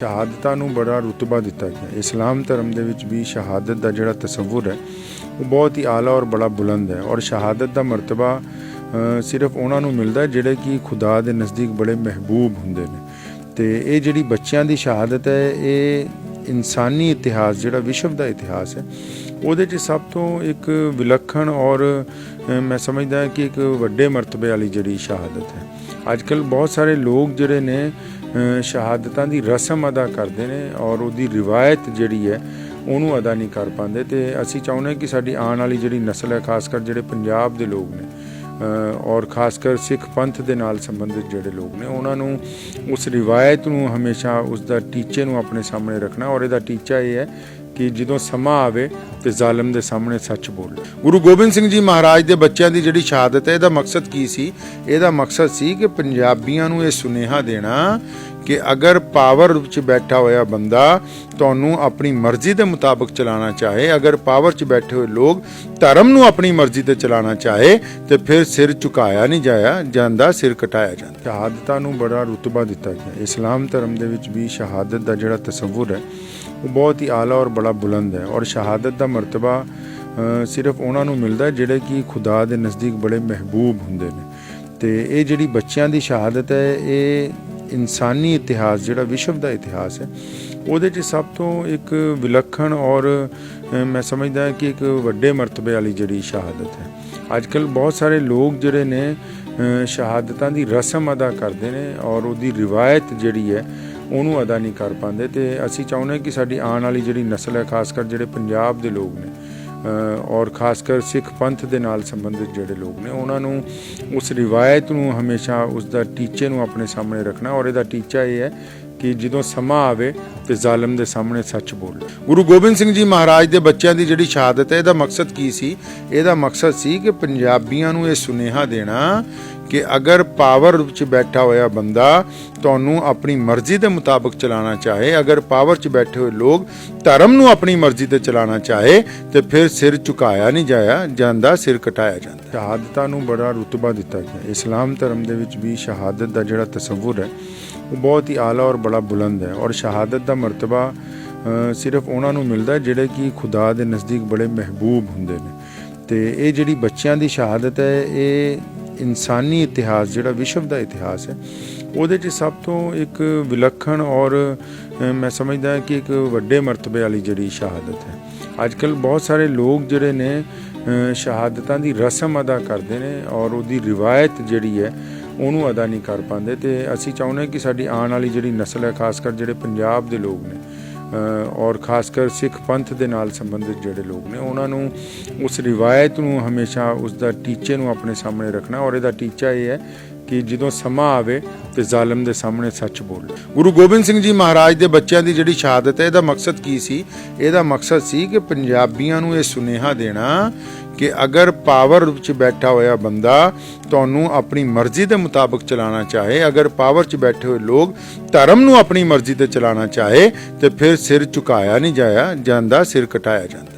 ਸ਼ਹਾਦਤਾਂ ਨੂੰ ਬੜਾ ਰੁਤਬਾ ਦਿੱਤਾ ਗਿਆ। ਇਸਲਾਮ ਧਰਮ ਦੇ ਵਿੱਚ ਵੀ ਸ਼ਹਾਦਤ ਦਾ ਜਿਹੜਾ ਤਸੱਵੁਰ ਹੈ, ਉਹ ਬਹੁਤ ਹੀ ਆਲਾ ਔਰ ਬੜਾ ਬੁਲੰਦ ਹੈ। ਔਰ ਸ਼ਹਾਦਤ ਦਾ ਮਰਤਬਾ ਸਿਰਫ ਉਹਨਾਂ ਨੂੰ ਮਿਲਦਾ ਹੈ ਜਿਹੜੇ ਕਿ ਖੁਦਾ ਦੇ ਨਜ਼ਦੀਕ ਬੜੇ ਮਹਿਬੂਬ ਹੁੰਦੇ ਨੇ। ਤੇ ਇਹ ਜਿਹੜੀ ਬੱਚਿਆਂ ਦੀ ਸ਼ਹਾਦਤ ਹੈ, ਇਹ ਇਨਸਾਨੀ ਇਤਿਹਾਸ, ਜਿਹੜਾ ਵਿਸ਼ਵ ਦਾ ਇਤਿਹਾਸ ਹੈ, ਉਹਦੇ 'ਚ ਸਭ ਤੋਂ ਇੱਕ ਵਿਲੱਖਣ ਔਰ ਮੈਂ ਸਮਝਦਾ ਕਿ ਇੱਕ ਵੱਡੇ ਮਰਤਬੇ ਵਾਲੀ ਜਿਹੜੀ ਸ਼ਹਾਦਤ ਹੈ। ਅੱਜ ਕੱਲ ਬਹੁਤ ਸਾਰੇ ਲੋਕ ਜਿਹੜੇ ਨੇ ਸ਼ਹਾਦਤਾਂ ਦੀ ਰਸਮ ਅਦਾ ਕਰਦੇ ਨੇ ਔਰ ਉਹਦੀ ਰਿਵਾਇਤ ਜਿਹੜੀ ਹੈ ਉਹਨੂੰ ਅਦਾ ਨਹੀਂ ਕਰ ਪਾਉਂਦੇ ਤੇ ਅਸੀਂ ਚਾਹੁੰਦੇ ਕਿ ਸਾਡੀ ਆਉਣ ਵਾਲੀ ਜਿਹੜੀ ਨਸਲ ਹੈ, ਖਾਸ ਕਰ ਜਿਹੜੇ ਪੰਜਾਬ ਦੇ ਲੋਕ ਨੇ ਔਰ ਖਾਸ ਕਰ ਸਿੱਖ ਪੰਥ ਦੇ ਨਾਲ ਸੰਬੰਧਿਤ ਜਿਹੜੇ ਲੋਕ ਨੇ, ਉਹਨਾਂ ਨੂੰ ਉਸ ਰਿਵਾਇਤ ਨੂੰ ਹਮੇਸ਼ਾ ਉਸ ਦਾ ਟੀਚੇ ਨੂੰ ਆਪਣੇ ਸਾਹਮਣੇ ਰੱਖਣਾ ਔਰ ਇਹਦਾ ਟੀਚਾ ਇਹ ਹੈ ਕਿ ਜਦੋਂ ਸਮਾਂ ਆਵੇ ਤੇ ਜ਼ਾਲਮ ਦੇ ਸਾਹਮਣੇ ਸੱਚ ਬੋਲੋ। ਗੁਰੂ ਗੋਬਿੰਦ ਸਿੰਘ ਜੀ ਮਹਾਰਾਜ ਦੇ ਬੱਚਿਆਂ ਦੀ ਜਿਹੜੀ ਸ਼ਹਾਦਤ ਹੈ, ਇਹਦਾ ਮਕਸਦ ਕੀ ਸੀ? ਇਹਦਾ ਮਕਸਦ ਸੀ ਕਿ ਪੰਜਾਬੀਆਂ ਨੂੰ ਇਹ ਸੁਨੇਹਾ ਦੇਣਾ ਕਿ ਅਗਰ ਪਾਵਰ ਵਿੱਚ ਬੈਠਾ ਹੋਇਆ ਬੰਦਾ ਤੁਹਾਨੂੰ ਆਪਣੀ ਮਰਜ਼ੀ ਦੇ ਮੁਤਾਬਕ ਚਲਾਉਣਾ ਚਾਹੇ, ਅਗਰ ਪਾਵਰ 'ਚ ਬੈਠੇ ਹੋਏ ਲੋਕ ਧਰਮ ਨੂੰ ਆਪਣੀ ਮਰਜ਼ੀ ਤੇ ਚਲਾਉਣਾ ਚਾਹੇ, ਤੇ ਫਿਰ ਸਿਰ ਝੁਕਾਇਆ ਨਹੀਂ ਜਾਇਆ ਜਾਂਦਾ, ਸਿਰ ਕਟਾਇਆ ਜਾਂਦਾ। ਸ਼ਹਾਦਤਾਂ ਨੂੰ ਬੜਾ ਰੁਤਬਾ ਦਿੱਤਾ ਗਿਆ। ਇਸਲਾਮ ਧਰਮ ਦੇ ਵਿੱਚ ਵੀ ਸ਼ਹਾਦਤ ਦਾ ਜਿਹੜਾ ਤਸੱਵੁਰ ਹੈ, ਉਹ ਬਹੁਤ ਹੀ ਆਲਾ ਔਰ ਬੜਾ ਬੁਲੰਦ ਹੈ। ਔਰ ਸ਼ਹਾਦਤ ਦਾ ਮਰਤਬਾ ਸਿਰਫ ਉਹਨਾਂ ਨੂੰ ਮਿਲਦਾ ਜਿਹੜੇ ਕਿ ਖੁਦਾ ਦੇ ਨਜ਼ਦੀਕ ਬੜੇ ਮਹਿਬੂਬ ਹੁੰਦੇ ਨੇ। ਤੇ ਇਹ ਜਿਹੜੀ ਬੱਚਿਆਂ ਦੀ ਸ਼ਹਾਦਤ ਹੈ, ਇਹ ਇਨਸਾਨੀ ਇਤਿਹਾਸ, ਜਿਹੜਾ ਵਿਸ਼ਵ ਦਾ ਇਤਿਹਾਸ ਹੈ, ਉਹਦੇ 'ਚ ਸਭ ਤੋਂ ਇੱਕ ਵਿਲੱਖਣ ਔਰ ਮੈਂ ਸਮਝਦਾ ਕਿ ਇੱਕ ਵੱਡੇ ਮਰਤਬੇ ਵਾਲੀ ਜਿਹੜੀ ਸ਼ਹਾਦਤ ਹੈ। ਅੱਜ ਕੱਲ ਬਹੁਤ ਸਾਰੇ ਲੋਕ ਜਿਹੜੇ ਨੇ ਸ਼ਹਾਦਤਾਂ ਦੀ ਰਸਮ ਅਦਾ ਕਰਦੇ ਨੇ ਔਰ ਉਹਦੀ ਰਿਵਾਇਤ ਜਿਹੜੀ ਹੈ, ਉਹਨੂੰ ਅਦਾ ਨਹੀਂ ਕਰ ਪਾਉਂਦੇ। ਤੇ ਅਸੀਂ ਚਾਹੁੰਦੇ ਕਿ ਸਾਡੀ ਆਉਣ ਵਾਲੀ ਜਿਹੜੀ ਨਸਲ ਹੈ ਖਾਸ ਕਰ ਜਿਹੜੇ ਪੰਜਾਬ ਦੇ ਲੋਕ ਨੇ ਔਰ ਖਾਸ ਕਰ ਸਿੱਖ ਪੰਥ ਦੇ ਨਾਲ ਸੰਬੰਧਿਤ ਜਿਹੜੇ ਲੋਕ ਨੇ, ਉਹਨਾਂ ਨੂੰ ਉਸ ਰਿਵਾਇਤ ਨੂੰ ਹਮੇਸ਼ਾ ਉਸ ਦਾ ਟੀਚੇ ਨੂੰ ਆਪਣੇ ਸਾਹਮਣੇ ਰੱਖਣਾ। ਔਰ ਇਹਦਾ ਟੀਚਾ ਇਹ ਹੈ ਕਿ ਜਦੋਂ ਸਮਾਂ ਆਵੇ ਤੇ ਜ਼ਾਲਮ ਦੇ ਸਾਹਮਣੇ ਸੱਚ ਬੋਲੋ ਗੁਰੂ ਗੋਬਿੰਦ ਸਿੰਘ ਜੀ ਮਹਾਰਾਜ ਦੇ ਬੱਚਿਆਂ ਦੀ ਜਿਹੜੀ ਸ਼ਹਾਦਤ ਹੈ, ਇਹਦਾ ਮਕਸਦ ਕੀ ਸੀ? ਇਹਦਾ ਮਕਸਦ ਸੀ ਕਿ ਪੰਜਾਬੀਆਂ ਨੂੰ ਇਹ ਸੁਨੇਹਾ ਦੇਣਾ ਕਿ ਅਗਰ ਪਾਵਰ ਵਿੱਚ ਬੈਠਾ ਹੋਇਆ ਬੰਦਾ ਤੁਹਾਨੂੰ ਆਪਣੀ ਮਰਜ਼ੀ ਦੇ ਮੁਤਾਬਕ ਚਲਾਉਣਾ ਚਾਹੇ, ਅਗਰ ਪਾਵਰ 'ਚ ਬੈਠੇ ਹੋਏ ਲੋਕ ਧਰਮ ਨੂੰ ਆਪਣੀ ਮਰਜ਼ੀ ਤੇ ਚਲਾਉਣਾ ਚਾਹੇ, ਤੇ ਫਿਰ ਸਿਰ ਝੁਕਾਇਆ ਨਹੀਂ ਜਾਇਆ, ਜਾਂਦਾ ਸਿਰ ਕਟਾਇਆ ਜਾਂਦਾ। ਸ਼ਹਾਦਤਾਂ ਨੂੰ ਬੜਾ ਰੁਤਬਾ ਦਿੱਤਾ ਗਿਆ। ਇਸਲਾਮ ਧਰਮ ਦੇ ਵਿੱਚ ਵੀ ਸ਼ਹਾਦਤ ਦਾ ਜਿਹੜਾ ਤਸੱਵੁਰ ਹੈ, ਉਹ ਬਹੁਤ ਹੀ ਆਲਾ ਔਰ ਬੜਾ ਬੁਲੰਦ ਹੈ। ਔਰ ਸ਼ਹਾਦਤ ਦਾ ਮਰਤਬਾ ਸਿਰਫ ਉਹਨਾਂ ਨੂੰ ਮਿਲਦਾ ਜਿਹੜੇ ਕਿ ਖੁਦਾ ਦੇ ਨਜ਼ਦੀਕ ਬੜੇ ਮਹਿਬੂਬ ਹੁੰਦੇ ਨੇ। ਤੇ ਇਹ ਜਿਹੜੀ ਬੱਚਿਆਂ ਦੀ ਸ਼ਹਾਦਤ ਹੈ, ਇਹ ਇਨਸਾਨੀ ਇਤਿਹਾਸ, ਜਿਹੜਾ ਵਿਸ਼ਵ ਦਾ ਇਤਿਹਾਸ ਹੈ, ਉਹਦੇ 'ਚ ਸਭ ਤੋਂ ਇੱਕ ਵਿਲੱਖਣ ਔਰ ਮੈਂ ਸਮਝਦਾ ਕਿ ਇੱਕ ਵੱਡੇ ਮਰਤਬੇ ਵਾਲੀ ਜਿਹੜੀ ਸ਼ਹਾਦਤ ਹੈ। ਅੱਜ ਕੱਲ ਬਹੁਤ ਸਾਰੇ ਲੋਕ ਜਿਹੜੇ ਨੇ ਸ਼ਹਾਦਤਾਂ ਦੀ ਰਸਮ ਅਦਾ ਕਰਦੇ ਨੇ ਔਰ ਉਹਦੀ ਰਿਵਾਇਤ ਜਿਹੜੀ ਹੈ, ਉਹਨੂੰ ਅਦਾ ਨਹੀਂ ਕਰ ਪਾਉਂਦੇ। ਤੇ ਅਸੀਂ ਚਾਹੁੰਦੇ ਕਿ ਸਾਡੀ ਆਉਣ ਵਾਲੀ ਜਿਹੜੀ ਨਸਲ ਹੈ, ਖਾਸ ਕਰ ਜਿਹੜੇ ਪੰਜਾਬ ਦੇ ਲੋਕ ਨੇ ਔਰ ਖਾਸ ਕਰ ਸਿੱਖ ਪੰਥ ਦੇ ਨਾਲ ਸੰਬੰਧਿਤ ਜਿਹੜੇ ਲੋਕ ਨੇ, ਉਹਨਾਂ ਨੂੰ ਉਸ ਰਿਵਾਇਤ ਨੂੰ ਹਮੇਸ਼ਾ ਉਸ ਦਾ ਟੀਚੇ ਨੂੰ ਆਪਣੇ ਸਾਹਮਣੇ ਰੱਖਣਾ ਔਰ ਇਹਦਾ ਟੀਚਾ ਇਹ ਹੈ ਕਿ ਜਦੋਂ ਸਮਾਂ ਆਵੇ ਤੇ ਜ਼ਾਲਮ ਦੇ ਸਾਹਮਣੇ ਸੱਚ ਬੋਲ ਗੁਰੂ ਗੋਬਿੰਦ ਸਿੰਘ ਜੀ ਮਹਾਰਾਜ ਦੇ ਬੱਚਿਆਂ ਦੀ ਜਿਹੜੀ ਸ਼ਹਾਦਤ ਹੈ, ਇਹਦਾ ਮਕਸਦ ਕੀ ਸੀ? ਇਹਦਾ ਮਕਸਦ ਸੀ ਕਿ ਪੰਜਾਬੀਆਂ ਨੂੰ ਇਹ ਸੁਨੇਹਾ ਦੇਣਾ ਕਿ ਅਗਰ ਪਾਵਰ ਵਿੱਚ ਬੈਠਾ ਹੋਇਆ ਬੰਦਾ ਤੁਹਾਨੂੰ ਆਪਣੀ ਮਰਜ਼ੀ ਦੇ ਮੁਤਾਬਕ ਚਲਾਉਣਾ ਚਾਹੇ, ਅਗਰ ਪਾਵਰ 'ਚ ਬੈਠੇ ਹੋਏ ਲੋਕ ਧਰਮ ਨੂੰ ਆਪਣੀ ਮਰਜ਼ੀ ਤੇ ਚਲਾਉਣਾ ਚਾਹੇ, ਤੇ ਫਿਰ ਸਿਰ ਝੁਕਾਇਆ ਨਹੀਂ ਜਾਇਆ ਜਾਂਦਾ, ਸਿਰ ਕਟਾਇਆ ਜਾਂਦਾ।